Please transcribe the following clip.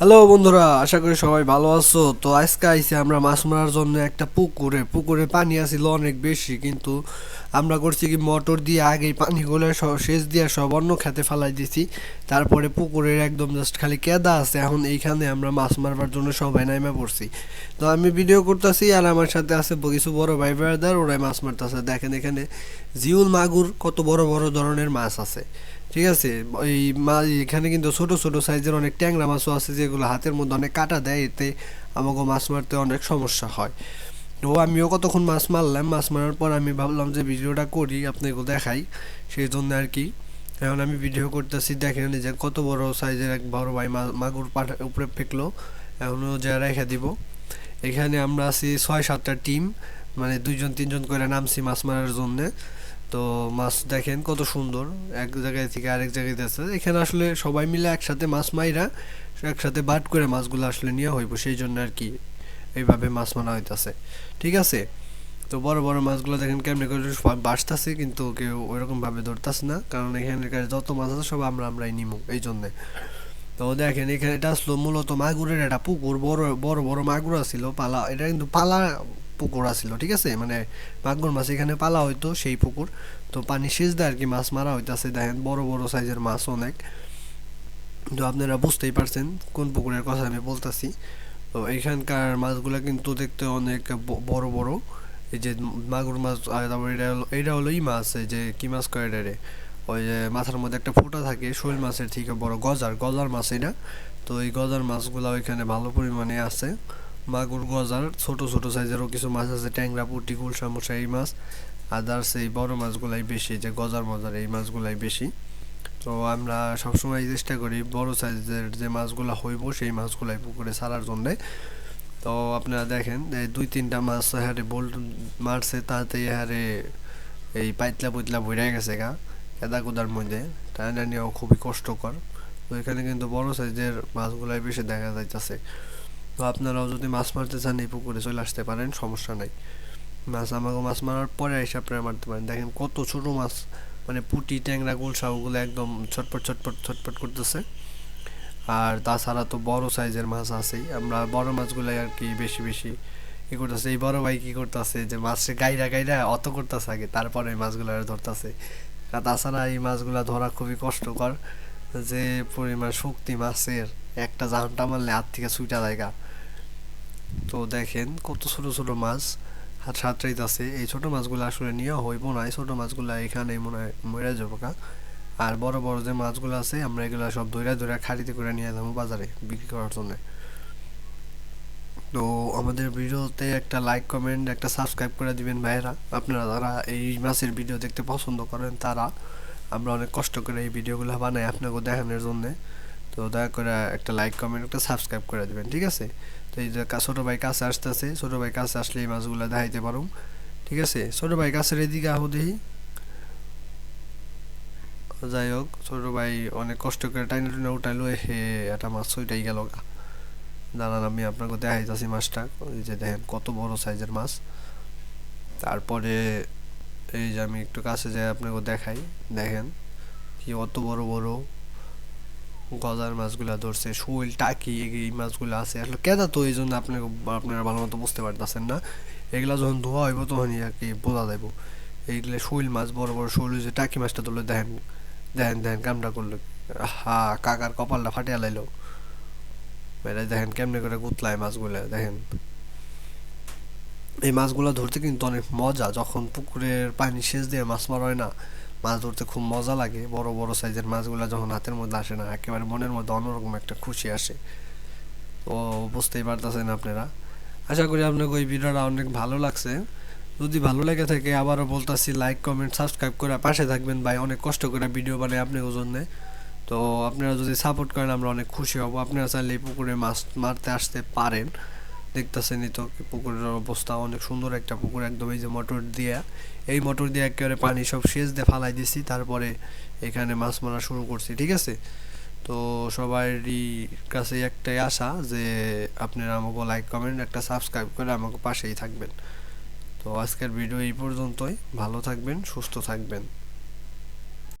Hello বন্ধুরা, আশা করি সবাই ভালো আছো। তো আজকে আইসি আমরা মাছ মারার জন্য একটা পুকুরে। পুকুরে পানি আসছিল অনেক বেশি, কিন্তু আমরা করছি কি মোটর দিয়ে আগেই পানিগুলো সেচ দিয়ে সব অন্য খেতে ফেলাই দিছি। তারপরে পুকুরের একদম জাস্ট খালি কেদা আছে, এখন এইখানে আমরা মাছ মারবার জন্য সবাই নাইমা পড়ছি। তো আমি ভিডিও করতেছি আর আমার সাথে আছে কিছু বড় ভাই ব্রাদার, ওরাই মাছ মারতেছে। দেখেন এখানে জিউল মাগুর কত বড় বড় ধরনের মাছ আছে। ঠিক আছে? এই মাছ এখানে কিন্তু ছোট ছোট সাইজের অনেক ট্যাংরা মাছও আছে যেগুলো হাতের মধ্যে অনেক কাটা দেয়, এতে আমাকে মাছ মারতে অনেক সমস্যা হয়। তো আমিও কতক্ষণ মাছ মারলাম, মাছ মারার পর আমি ভাবলাম যে ভিডিওটা করি আপনাকে দেখাই, সেই জন্য আর কি। এখন আমি ভিডিও করতেছি, দেখেন যে কত বড় সাইজের এক বড় ভাই মাগুর পাটা উপরে ফেকলো, এখনও যা রেখে দিব। এখানে আমরা আছি ছয়, সাতটা টিম মানে দুইজন, তিনজন করে নামছি মাছ মারার জন্যে। তো মাছ দেখেন কত সুন্দর। এক জায়গায় থেকে আরেক জায়গায় যাচ্ছে। এখানে আসলে সবাই মিলে একসাথে মাছ মাইরা, একসাথে বাট করে মাছগুলো আসলে নিয়ে হইব। সেই জন্য আর কি এইভাবে মাছ মারা হইতাছে। ঠিক আছে? তো বড় বড় মাছগুলো দেখেন কেমনি করে বাসতেছে কিন্তু কেউ ওইরকম ভাবে ধরতাছে না। কারণ এখানকার যত মাছ আছে সব আমরা আমরাই নিমু এই জন্যে। তো দেখেন এখানে এটা আসলো মূলত মাগুরের একটা পুকুর। বড় বড় বড় মাগুর আছিল, পালা, এটা কিন্তু পালা পুকুর আছিল, ঠিক আছে? মানে মাগুর মাছ এখানে পালা হইতো, সেই পুকুর। তো পানি সেচ দেয় আর কি মাছ মারা হইতাছে। দেখেন, বড় বড় সাইজের মাছ অনেক। তো আপনারা বুঝতেই পারছেন কোন পুকুরের কথা আমি বলতাছি। তো এখানকার মাছগুলো কিন্তু দেখতে অনেক বড় বড়। এই যে মাগুর মাছ তারপর এটা হলো এটা হলো ই মাছ, এই যে কি মাছ কয় এটা ওই যে মাথার মধ্যে একটা ফোঁটা থাকে, শৈল মাছের থেকে বড় গজার গজার মাছ এটা। তো এই গজার মাছগুলো এখানে ভালো পরিমাণে আছে। মাগুর গজার ছোট ছোট সাইজেরও কিছু মাছ আছে, ট্যাংরা, পুঁটি, গুলশা মুসা এই মাছ। আদার্স এই বড় মাছগুলাই বেশি যে গজার মজার এই মাছগুলাই বেশি। তো আমরা সবসময় চেষ্টা করি বড় সাইজের যে মাছগুলো হইব, সেই মাছগুলাই পুকুরে ছাড়ার জন্যে। তো আপনারা দেখেন, এই দুই, তিনটা মাছ হারে বোল মারছে, তাতে হারে এই পাইতলা পুতলা ভরে গেছে গা কেদা কুদার মধ্যে টানা নেওয়া খুবই কষ্টকর। তো এখানে কিন্তু বড় সাইজের মাছগুলাই বেশি দেখা যাইতেছে। তো আপনারাও যদি মাছ মারতে চান এই পুকুরে চলে আসতে পারেন, সমস্যা নাই। মাছ আমাকে মাছ মারার পরে এসে আপনারা মারতে পারেন। দেখেন কত ছোট মাছ মানে পুটি, ট্যাংরা গুলশা ওগুলো একদম ছটপট ছটপট ছটপট করতেছে। আর তাছাড়া তো বড় সাইজের মাছ আছেই। আমরা বড় মাছগুলাই আর কি বেশি বেশি ই করতেছে। এই বড় ভাই কি করতেছে যে মাছের গাইরা গাইরা অত করতেছে আগে, তারপরে এই মাছগুলো আর ধরতেছে। আর তাছাড়া এই মাছগুলা ধরা খুবই কষ্টকর, যে পরিমাণ শক্তি মাছের, একটা জাহানটা মারলে হাত থেকে ছুটা জায়গা তো দেখেন কত ছোট ছোট মাছ হাত সাঁতরাইতেছে। এই ছোট মাছগুলো আসলে নিয়ে হইব না, এই ছোট মাছগুলো এখানে মনে হয় মরে যাব কা আর বড় বড় যে মাছগুলো আছে, আমরা এগুলো সব ধরে ধরে খাড়িতে করে নিয়ে যাব বাজারে বিক্রি করার জন্য। তো আমাদের ভিডিওতে একটা লাইক কমেন্ট একটা সাবস্ক্রাইব করে দিবেন ভাইয়েরা। আপনারা যারা এই মাছের ভিডিও দেখতে পছন্দ করেন, তারা আমরা অনেক কষ্ট করে এই ভিডিওগুলো বানাই আপনাকে দেখানোর জন্য। তো দয়া করে একটা লাইক কমেন্ট একটা সাবস্ক্রাইব করে দিবেন, ঠিক আছে? তো এই যে ছোট ভাই কাছে আসতেছে, ছোট ভাই কাছে আসলে এই মাছগুলো দেখাইতে পারুম, ঠিক আছে? ছোট ভাই কাছের এদিকে আহো দেখি। যাই হোক, ছোট ভাই অনেক কষ্ট করে টাইনা টুনা উঠাইলো হে একটা মাছ ওইটাই গেল দাঁড়ান, আমি আপনাকে দেখাইতেছি মাছটা এই যে দেখেন কত বড় সাইজের মাছ। তারপরে এই যে আমি একটু কাছে যাই, আপনাকে দেখাই, দেখেন কি অত বড় বড়। গজার মাছগুলা ধরছে, শৈল, টাকি, এই- মাছগুলো আছে। আসলে কেদা তো এই জন্য আপনাকে, আপনারা ভালো মতো বুঝতে পারতেছেন না। এগুলা যখন ধোয়া হইব তখনই আর কি বোঝা যাইব। এইগুলো শৈল মাছ, বড় বড় শৈল যে টাকি মাছটা ধরলে দেখেন দেখেন দেখেন কামটা করল। হা কাকার কপালটা ফাটিয়া লাইলো। এটা দেখেন কেমনে করে গুতলায় মাছগুলো, দেখেন। এই মাছগুলো ধরতে কিন্তু অনেক মজা, যখন পুকুরের পানি সেচ দিয়ে মাছ মারা হয় না মাছ ধরতে খুব মজা লাগে। বড় বড় সাইজের মাছগুলো যখন হাতের মধ্যে আসে না, একেবারে মনের মধ্যে অন্যরকম একটা খুশি আসে। তো বুঝতেই পারতেছেন আপনারা। আশা করি আপনাকে ওই ভিডিওটা অনেক ভালো লাগছে। যদি ভালো লেগে থাকে, আবারও বলতাছি লাইক কমেন্ট সাবস্ক্রাইব করে পাশে থাকবেন ভাই। অনেক কষ্ট করে ভিডিও বানাই আপনাদের জন্যে। তো আপনারা যদি সাপোর্ট করেন, আমরা অনেক খুশি হব। আপনারা চাইলে এই পুকুরে মাছ মারতে আসতে পারেন। দেখতেছেনই তো পুকুরের অবস্থা অনেক সুন্দর একটা পুকুর একদম এই যে মোটর দিয়ে। এই মোটর দিয়ে একেবারে পানি সব সেচ দিয়ে ফালাই দিছি তারপরে এখানে মাছ মারা শুরু করছি ঠিক আছে? তো সবারই কাছে একটাই আশা যে আপনারা আমাকে লাইক কমেন্ট একটা সাবস্ক্রাইব করে আমাকে পাশেই থাকবেন। তো আজকের ভিডিও এই পর্যন্তই ভালো থাকবেন সুস্থ থাকবেন।